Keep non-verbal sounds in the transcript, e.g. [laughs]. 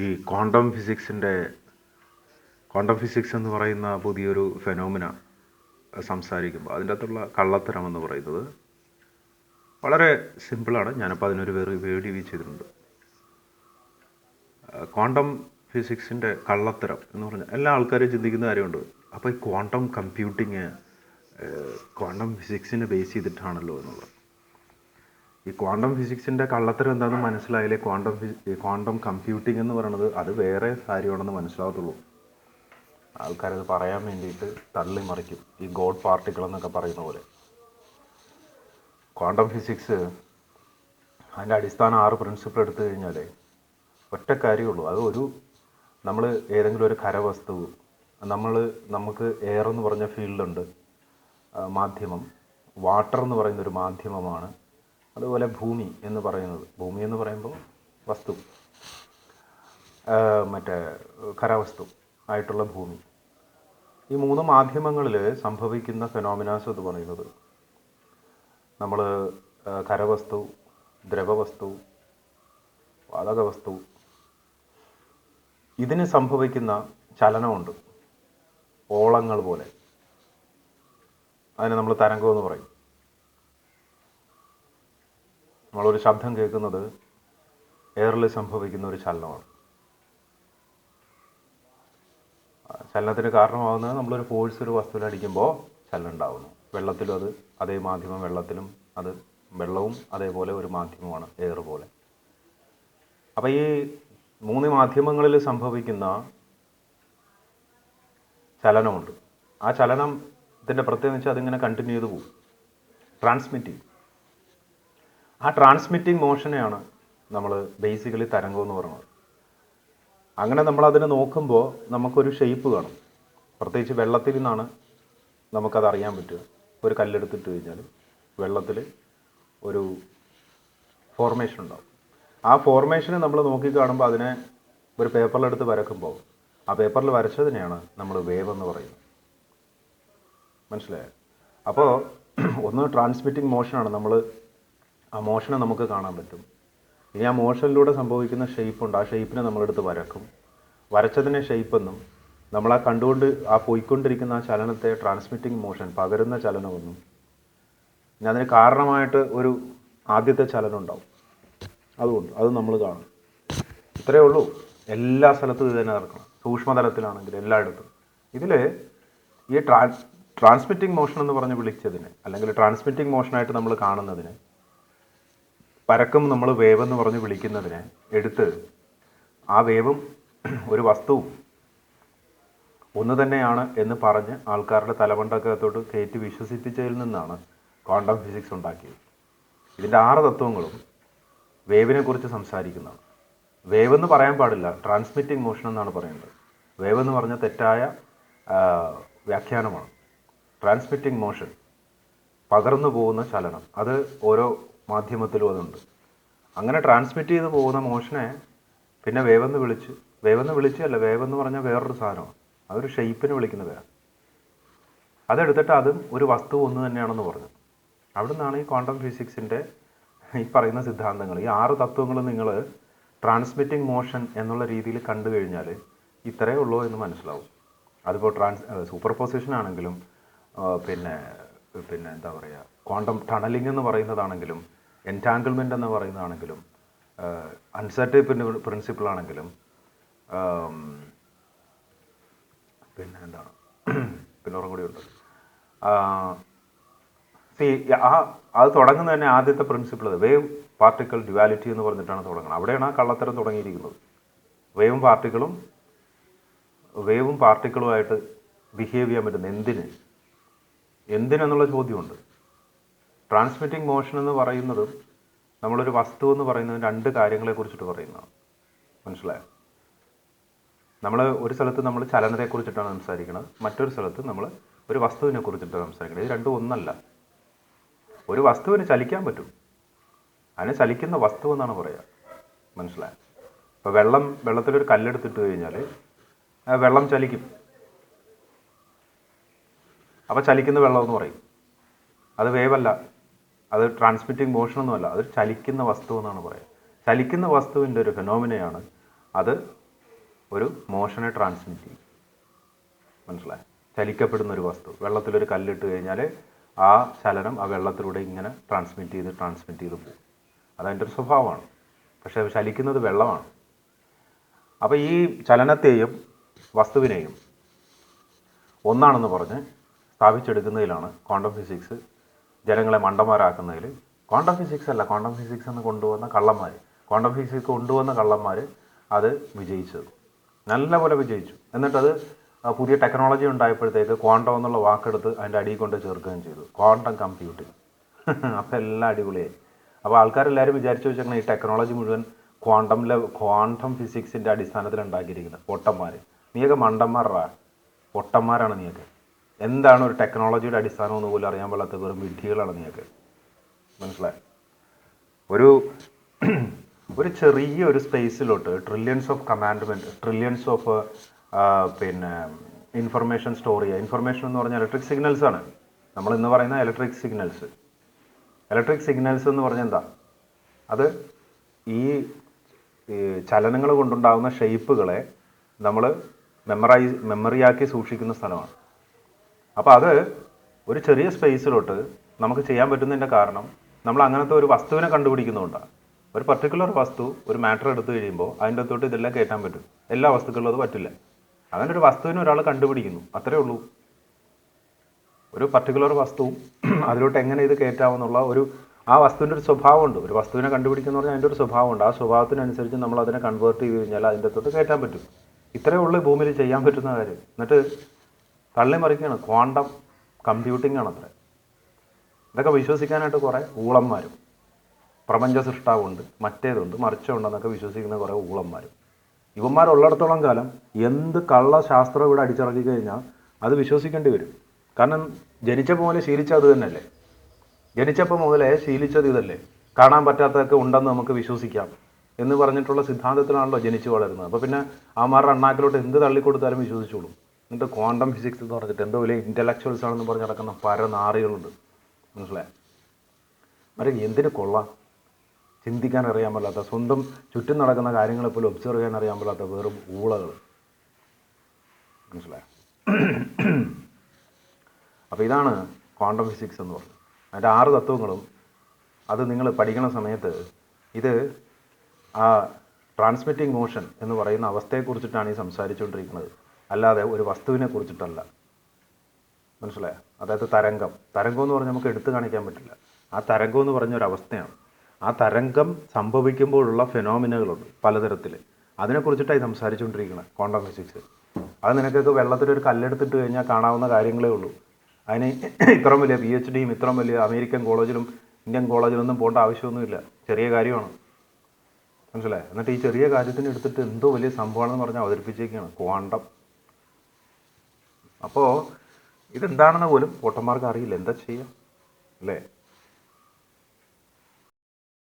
ഈ quantum ഫിസിക്സിന്റെ quantum physics എന്ന് പറയുന്ന പുതിയൊരു ഫെനോമിന സംസാരിക്കുമ്പോൾ അതിന്റെ അകത്തുള്ള കള്ളത്തരം എന്ന് പറയുന്നത് വളരെ സിമ്പിളാണ്. ഞാനപ്പോൾ അതിനൊരു വേറെ വീഡിയോ ചെയ്തിട്ടുണ്ട്. ക്വാണ്ടം ഫിസിക്സിന്റെ കള്ളത്തരം എന്ന് പറഞ്ഞാൽ എല്ലാ ആൾക്കാരും ചിന്തിക്കുന്ന കാര്യമുണ്ട്. അപ്പോൾ ഈ ക്വാണ്ടം കമ്പ്യൂട്ടിങ് ക്വാണ്ടം ഫിസിക്സിനെ ബേസ് ചെയ്തിട്ടാണല്ലോ എന്നുള്ളത്. ഈ ക്വാണ്ടം ഫിസിക്സിന്റെ കള്ളത്തരം എന്താണെന്ന് മനസ്സിലായാലേ ക്വാണ്ടം ക്വാണ്ടം കമ്പ്യൂട്ടിംഗ് എന്ന് പറയുന്നത് അത് വേറെ കാര്യമാണെന്ന് മനസ്സിലാകത്തുള്ളൂ. ആൾക്കാരത് പറയാൻ വേണ്ടിയിട്ട് തള്ളി മറിക്കും ഈ ഗോഡ് പാർട്ടിക്കിൾ എന്നൊക്കെ പറയുന്ന പോലെ. ക്വാണ്ടം ഫിസിക്സ് അതിന്റെ അടിസ്ഥാന ആറ് പ്രിൻസിപ്പിൾ എടുത്തു കഴിഞ്ഞാൽ ഒറ്റ കാര്യമുള്ളൂ. അത് ഒരു നമ്മൾ ഏതെങ്കിലും ഒരു ഖരവസ്തു നമ്മൾ നമുക്ക് എയർ എന്ന് പറഞ്ഞ ഫീൽഡുണ്ട് മാധ്യമം വാട്ടർ എന്ന് പറയുന്ന ഒരു മാധ്യമമാണ് അതുപോലെ ഭൂമി എന്ന് പറയുന്നത്. ഭൂമി എന്ന് പറയുമ്പോൾ വസ്തു. മറ്റേ ഖരവസ്തു ആയിട്ടുള്ള ഭൂമി. ഈ മൂന്ന് മാധ്യമങ്ങളിൽ സംഭവിക്കുന്ന ഫെനോമിനാസ് എന്ന് പറയുന്നത് നമ്മൾ ഖരവസ്തു ദ്രവവസ്തു വാതകവസ്തു ഇതിന് സംഭവിക്കുന്ന ചലനമുണ്ട്. ഓളങ്ങൾ പോലെ. അതിനെ നമ്മൾ തരംഗം എന്ന് പറയും. നമ്മളൊരു ശബ്ദം കേൾക്കുന്നത് എയറിൽ സംഭവിക്കുന്ന ഒരു ചലനമാണ്. ചലനത്തിന് കാരണമാകുന്നത് നമ്മളൊരു ഫോഴ്സ് ഒരു വസ്തുവിൽ അടിക്കുമ്പോൾ ചലനം ഉണ്ടാകുന്നു വെള്ളത്തിലും അത് അതേ മാധ്യമം വെള്ളത്തിലും അത് വെള്ളവും അതേപോലെ ഒരു മാധ്യമമാണ് എയർ പോലെ. അപ്പോൾ ഈ മൂന്ന് മാധ്യമങ്ങളിൽ സംഭവിക്കുന്ന ചലനമുണ്ട്. ആ ചലനത്തിന്റെ പ്രത്യേകത വെച്ചാൽ അതിങ്ങനെ കണ്ടിന്യൂ ചെയ്ത് പോകും. ട്രാൻസ്മിറ്റിംഗ് ആ ട്രാൻസ്മിറ്റിംഗ് മോഷനെയാണ് നമ്മൾ ബേസിക്കലി തരംഗം എന്ന് പറയുന്നത്. അങ്ങനെ നമ്മൾ അതിനെ നോക്കുമ്പോൾ നമുക്കൊരു ഷേപ്പ് കാണും. പ്രത്യേകിച്ച് വെള്ളത്തിൽ നിന്നാണ് നമുക്കത് അറിയാൻ പറ്റുക. ഒരു കല്ലെടുത്തിട്ട് കഴിഞ്ഞാൽ വെള്ളത്തിൽ ഒരു ഫോർമേഷൻ ഉണ്ടാവും. ആ ഫോർമേഷനെ നമ്മൾ നോക്കി കാണുമ്പോൾ അതിനെ ഒരു പേപ്പറിലെടുത്ത് വരക്കുമ്പോൾ ആ പേപ്പറിൽ വരച്ചതിനെയാണ് നമ്മൾ വേവ് എന്ന് പറയുന്നത്. മനസ്സിലായോ? അപ്പോൾ [clears throat] ഒന്ന് ട്രാൻസ്മിറ്റിംഗ് മോഷനാണ് നമ്മൾ ആ മോഷനെ നമുക്ക് കാണാൻ പറ്റും. ഇനി ആ മോഷനിലൂടെ സംഭവിക്കുന്ന ഷെയ്പ്പുണ്ട്. ആ ഷെയ്പ്പിനെ നമ്മളെടുത്ത് വരക്കും. വരച്ചതിനെ ഷെയ്പ്പെന്നും നമ്മൾ ആ കണ്ടുകൊണ്ട് ആ പോയിക്കൊണ്ടിരിക്കുന്ന ആ ചലനത്തെ ട്രാൻസ്മിറ്റിംഗ് മോഷൻ പകരുന്ന ചലനമെന്നും. ഇനി അതിന് കാരണമായിട്ട് ഒരു ആദ്യത്തെ ചലനം ഉണ്ടാവും അതുകൊണ്ട് അത് നമ്മൾ കാണും. ഇത്രയേ ഉള്ളൂ. എല്ലാ സ്ഥലത്തും ഇത് തന്നെ നടക്കണം. സൂക്ഷ്മതലത്തിലാണെങ്കിൽ എല്ലായിടത്തും. ഇതിൽ ഈ ട്രാൻസ് ട്രാൻസ്മിറ്റിംഗ് മോഷൻ എന്ന് പറഞ്ഞ് വിളിച്ചതിന് അല്ലെങ്കിൽ ട്രാൻസ്മിറ്റിംഗ് മോഷനായിട്ട് നമ്മൾ കാണുന്നതിന് പരക്കം നമ്മൾ വേവ് എന്ന് പറഞ്ഞ് വിളിക്കുന്നതിനെ എടുത്ത് ആ വേവും [clears throat] ഒരു വസ്തുവും ഒന്ന് തന്നെയാണ് എന്ന് പറഞ്ഞ് ആൾക്കാരുടെ തലമണ്ടക്കകത്തോട്ട് കയറ്റി വിശ്വസിപ്പിച്ചതിൽ നിന്നാണ് ക്വാണ്ടം ഫിസിക്സ് ഉണ്ടാക്കിയത്. ഇതിന്റെ ആറ് തത്വങ്ങളും വേവിനെക്കുറിച്ച് സംസാരിക്കുന്നതാണ്. വേവ് എന്ന് പറയാൻ പാടില്ല ട്രാൻസ്മിറ്റിംഗ് മോഷൻ എന്നാണ് പറയുന്നത്. വേവ് എന്ന് പറഞ്ഞ തെറ്റായ വ്യാഖ്യാനമാണ്. ട്രാൻസ്മിറ്റിംഗ് മോഷൻ പകർന്നു പോകുന്ന ചലനം. അത് ഓരോ മാധ്യമത്തിലും അതുണ്ട്. അങ്ങനെ ട്രാൻസ്മിറ്റ് ചെയ്ത് പോകുന്ന മോഷനെ പിന്നെ വേവെന്ന് വിളിച്ച് വേവെന്ന് വിളിച്ചല്ല വേവെന്ന് പറഞ്ഞാൽ വേറൊരു സാധനമാണ്. അതൊരു ഷെയ്പ്പിന് വിളിക്കുന്ന പേരാണ് അതെടുത്തിട്ട് അതും ഒരു വസ്തു ഒന്ന് തന്നെയാണെന്ന് പറഞ്ഞു. അവിടെ നിന്നാണ് ഈ ക്വാണ്ടം ഫിസിക്സിന്റെ ഈ പറയുന്ന സിദ്ധാന്തങ്ങൾ. ഈ ആറ് തത്വങ്ങൾ നിങ്ങൾ ട്രാൻസ്മിറ്റിംഗ് മോഷൻ എന്നുള്ള രീതിയിൽ കണ്ടു കഴിഞ്ഞാൽ ഇത്രയേ ഉള്ളൂ എന്ന് മനസ്സിലാവും. അതിപ്പോൾ ട്രാൻസ് സൂപ്പർ പൊസിഷൻ ആണെങ്കിലും പിന്നെ പിന്നെ എന്താ പറയുക ക്വാണ്ടം ടണലിംഗ് എന്ന് പറയുന്നതാണെങ്കിലും എന്റാങ്കിൾമെന്റ് എന്ന് പറയുന്നതാണെങ്കിലും അൺസർട്ടി പ്രിൻസിപ്പിൾ ആണെങ്കിലും പിന്നെ എന്താണ്? [clears throat] പിന്നെ കൂടി ഉണ്ട് സി ആ അത് തുടങ്ങുന്നത് തന്നെ ആദ്യത്തെ പ്രിൻസിപ്പിൾ വേവ് പാർട്ടിക്കൽ ഡ്യുവാലിറ്റി എന്ന് പറഞ്ഞിട്ടാണ് തുടങ്ങുന്നത് അവിടെയാണ് ആ കള്ളത്തരം തുടങ്ങിയിരിക്കുന്നത്. വേവും പാർട്ടിക്കിളും വേവും പാർട്ടിക്കിളുമായിട്ട് ബിഹേവ് ചെയ്യാൻ പറ്റുന്ന എന്തിന്? എന്തിനെന്നുള്ള ചോദ്യമുണ്ട്. ട്രാൻസ്മിറ്റിംഗ് മോഷൻ എന്ന് പറയുന്നത് നമ്മളൊരു വസ്തു എന്ന് പറയുന്നത് രണ്ട് കാര്യങ്ങളെ കുറിച്ചിട്ട് പറയുന്നതാണ്. മനസ്സിലായോ? നമ്മൾ ഒരു സ്ഥലത്ത് നമ്മൾ ചലനത്തെക്കുറിച്ചിട്ടാണ് സംസാരിക്കുന്നത് മറ്റൊരു സ്ഥലത്ത് നമ്മൾ ഒരു വസ്തുവിനെ കുറിച്ചിട്ടാണ് സംസാരിക്കുന്നത് ഇത് രണ്ടും ഒന്നല്ല. ഒരു വസ്തുവിന് ചലിക്കാൻ പറ്റും. അതിനെ ചലിക്കുന്ന വസ്തു എന്നാണ് പറയുക. മനസ്സിലായോ? ഇപ്പോൾ വെള്ളം വെള്ളത്തിലൊരു കല്ലെടുത്തിട്ട് കഴിഞ്ഞാൽ വെള്ളം ചലിക്കും. അപ്പോൾ ചലിക്കുന്ന വെള്ളം എന്ന് പറയും. അത് വേവല്ല. അത് ട്രാൻസ്മിറ്റിംഗ് മോഷൻ ഒന്നുമല്ല അത് ചലിക്കുന്ന വസ്തു എന്നാണ് പറയുക. ചലിക്കുന്ന വസ്തുവിന്റെ ഒരു ഫെനോമിനയാണ് അത് ഒരു മോഷനെ ട്രാൻസ്മിറ്റ് ചെയ്യും. മനസ്സിലായി? ചലിക്കപ്പെടുന്ന ഒരു വസ്തു. വെള്ളത്തിലൊരു കല്ലിട്ട് കഴിഞ്ഞാൽ ആ ചലനം ആ വെള്ളത്തിലൂടെ ഇങ്ങനെ ട്രാൻസ്മിറ്റ് ചെയ്ത് ട്രാൻസ്മിറ്റ് ചെയ്ത് പോകും. അതതിന്റെ ഒരു സ്വഭാവമാണ്. പക്ഷേ ചലിക്കുന്നത് വെള്ളമാണ്. അപ്പോൾ ഈ ചലനത്തെയും വസ്തുവിനെയും ഒന്നാണെന്ന് പറഞ്ഞ് സ്ഥാപിച്ചെടുക്കുന്നതിലാണ് ക്വാണ്ടം ഫിസിക്സ് ജനങ്ങളെ മണ്ടന്മാരാക്കുന്നതിൽ ക്വാണ്ടം ഫിസിക്സ് അല്ല ക്വാണ്ടം ഫിസിക്സ് എന്ന് കൊണ്ടുവന്ന കള്ളന്മാർ ക്വാണ്ടം ഫിസിക്സ് കൊണ്ടുവന്ന കള്ളന്മാർ അത് വിജയിച്ചത്. നല്ലപോലെ വിജയിച്ചു. എന്നിട്ടത് പുതിയ ടെക്നോളജി ഉണ്ടായപ്പോഴത്തേക്ക് ക്വാണ്ടം എന്നുള്ള വാക്കെടുത്ത് അതിന്റെ അടിയിൽ കൊണ്ട് ചേർക്കുകയും ചെയ്തു. Quantum computing. [laughs] അപ്പോൾ എല്ലാം അടിപൊളിയായി. അപ്പോൾ ആൾക്കാരെല്ലാവരും വിചാരിച്ചു വെച്ചാൽ ഈ ടെക്നോളജി മുഴുവൻ ക്വാണ്ടം ലെ ക്വാണ്ടം ഫിസിക്സിന്റെ അടിസ്ഥാനത്തിൽ ഉണ്ടാക്കിയിരിക്കുന്നത് പൊട്ടന്മാർ നീയൊക്കെ മണ്ടന്മാരാ? പൊട്ടന്മാരാണ് നീയൊക്കെ. എന്താണ് ഒരു ടെക്നോളജിയുടെ അടിസ്ഥാനം എന്ന് പോലും അറിയാൻ പാടാത്ത വെറും വിഡ്ഢികളാണ് നിങ്ങൾക്ക്. മനസ്സിലായി? ഒരു [clears throat] ഒരു ചെറിയ ഒരു സ്പേസിലോട്ട് trillions of commandment trillions of പിന്നെ ഇൻഫർമേഷൻ സ്റ്റോർ ചെയ്യുക. ഇൻഫർമേഷൻ എന്ന് പറഞ്ഞാൽ ഇലക്ട്രിക് സിഗ്നൽസ് ആണ്. നമ്മൾ ഇന്ന് പറയുന്ന ഇലക്ട്രിക് സിഗ്നൽസ് ഇലക്ട്രിക് സിഗ്നൽസ് എന്ന് പറഞ്ഞാൽ എന്താ? അത് ഈ ചലനങ്ങൾ കൊണ്ടുണ്ടാകുന്ന ഷേപ്പുകളെ നമ്മൾ മെമ്മറൈസ് മെമ്മറിയാക്കി സൂക്ഷിക്കുന്ന സ്ഥലമാണ്. അപ്പോൾ അത് ഒരു ചെറിയ സ്പേസിലോട്ട് നമുക്ക് ചെയ്യാൻ പറ്റുന്നതിന്റെ കാരണം നമ്മൾ അങ്ങനത്തെ ഒരു വസ്തുവിനെ കണ്ടുപിടിക്കുന്നുകൊണ്ടാണ് ഒരു പർട്ടിക്കുലർ വസ്തു ഒരു മാറ്റർ എടുത്തു കഴിയുമ്പോൾ അതിന്റെ അകത്തോട്ട് ഇതെല്ലാം കയറ്റാൻ പറ്റും. എല്ലാ വസ്തുക്കളിലും അത് പറ്റില്ല. അങ്ങനെ ഒരു വസ്തുവിനെ ഒരാൾ കണ്ടുപിടിക്കുന്നു. അത്രേ ഉള്ളൂ. ഒരു പർട്ടിക്കുലർ വസ്തു [clears throat] അതിലോട്ട് എങ്ങനെ ഇത് കയറ്റാമെന്നുള്ള ഒരു ആ വസ്തുവിന്റെ ഒരു സ്വഭാവമുണ്ട്. ഒരു വസ്തുവിനെ കണ്ടുപിടിക്കുന്ന പറഞ്ഞാൽ അതിന്റെ ഒരു സ്വഭാവമുണ്ട്. ആ സ്വഭാവത്തിനനുസരിച്ച് നമ്മൾ അതിനെ കൺവേർട്ട് ചെയ്ത് കഴിഞ്ഞാൽ അതിന്റെ അകത്തോട്ട് കയറ്റാൻ പറ്റും. ഇത്രയേ ഉള്ളൂ ഭൂമിയിൽ ചെയ്യാൻ പറ്റുന്ന കാര്യം. എന്നിട്ട് തള്ളി മറിക്കുകയാണ് ക്വാണ്ടം കമ്പ്യൂട്ടിംഗ് ആണ് അത്ര ഇതൊക്കെ വിശ്വസിക്കാനായിട്ട് കുറേ ഊളന്മാരും പ്രപഞ്ച സൃഷ്ടാവുണ്ട് മറ്റേതുണ്ട് മറിച്ചുണ്ടെന്നൊക്കെ വിശ്വസിക്കുന്ന കുറേ ഊളന്മാരും. ഇവന്മാരുള്ളിടത്തോളം കാലം എന്ത് കള്ള ശാസ്ത്രം ഇവിടെ അടിച്ചിറക്കി കഴിഞ്ഞാൽ അത് വിശ്വസിക്കേണ്ടി വരും. കാരണം ജനിച്ചപ്പോൾ മുതലേ ശീലിച്ചത് അത് തന്നെയല്ലേ? ജനിച്ചപ്പോൾ മുതലേ ശീലിച്ചത് ഇതല്ലേ? കാണാൻ പറ്റാത്തതൊക്കെ ഉണ്ടെന്ന് നമുക്ക് വിശ്വസിക്കാം എന്ന് പറഞ്ഞിട്ടുള്ള സിദ്ധാന്തത്തിലാണല്ലോ ജനിച്ചു വളരുന്നത്. അപ്പോൾ പിന്നെ ആമാരുടെ അണ്ണാക്കിലോട്ട് എന്ത് തള്ളിക്കൊടുത്താലും വിശ്വസിച്ചോളും. എന്നിട്ട് ക്വാണ്ടം ഫിസിക്സ് എന്ന് പറഞ്ഞിട്ട് എന്തോ വലിയ ഇന്റലക്ച്വൽസ് ആണെന്ന് പറഞ്ഞ് നടക്കുന്ന പരനാറികളുണ്ട് മനസ്സിലായി? അവരെ എന്തിന് കൊള്ളാം? ചിന്തിക്കാൻ അറിയാൻ പാടില്ലാത്ത സ്വന്തം ചുറ്റും നടക്കുന്ന കാര്യങ്ങളെ പോലും ഒബ്സർവ് ചെയ്യാൻ അറിയാൻ പാടില്ലാത്ത വെറും ഊളകൾ മനസ്സിലായോ? അപ്പോൾ ഇതാണ് ക്വാണ്ടം ഫിസിക്സ് എന്ന് പറഞ്ഞത്. അതിന്റെ ആറ് തത്വങ്ങളും അത് നിങ്ങൾ പഠിക്കുന്ന സമയത്ത് ഇത് ആ ട്രാൻസ്മിറ്റിംഗ് മോഷൻ എന്ന് പറയുന്ന അവസ്ഥയെക്കുറിച്ചിട്ടാണ് ഈ സംസാരിച്ചുകൊണ്ടിരിക്കുന്നത്. അല്ലാതെ ഒരു വസ്തുവിനെ കുറിച്ചിട്ടല്ല. മനസ്സിലായ? അതായത് തരംഗം. തരംഗം എന്ന് പറഞ്ഞാൽ നമുക്ക് എടുത്തു കാണിക്കാൻ പറ്റില്ല. ആ തരംഗം എന്ന് പറഞ്ഞ ഒരു അവസ്ഥയാണ്. ആ തരംഗം സംഭവിക്കുമ്പോഴുള്ള ഫെനോമിനകളുണ്ട് പലതരത്തിൽ അതിനെക്കുറിച്ചിട്ടായി സംസാരിച്ചുകൊണ്ടിരിക്കുന്നത് ക്വാണ്ടം ഫിസിക്സ്. അത് നിനക്കൊക്കെ വെള്ളത്തിലൊരു കല്ലെടുത്തിട്ട് കഴിഞ്ഞാൽ കാണാവുന്ന കാര്യങ്ങളേ ഉള്ളൂ. അതിന് ഇത്രയും വലിയ പി എച്ച് ഡിയും ഇത്രയും വലിയ അമേരിക്കൻ കോളേജിലും ഇന്ത്യൻ കോളേജിലൊന്നും പോകേണ്ട ആവശ്യമൊന്നുമില്ല. ചെറിയ കാര്യമാണ്. മനസ്സിലായി? എന്നിട്ട് ഈ ചെറിയ കാര്യത്തിന് എടുത്തിട്ട് എന്തോ വലിയ സംഭവമാണെന്ന് പറഞ്ഞ് അവതരിപ്പിച്ചേക്കാണ് ക്വാണ്ടം. അപ്പോൾ ഇതെന്താണെന്ന് പോലും വോട്ടർമാർക്ക് അറിയില്ല. എന്താ ചെയ്യുക അല്ലേ?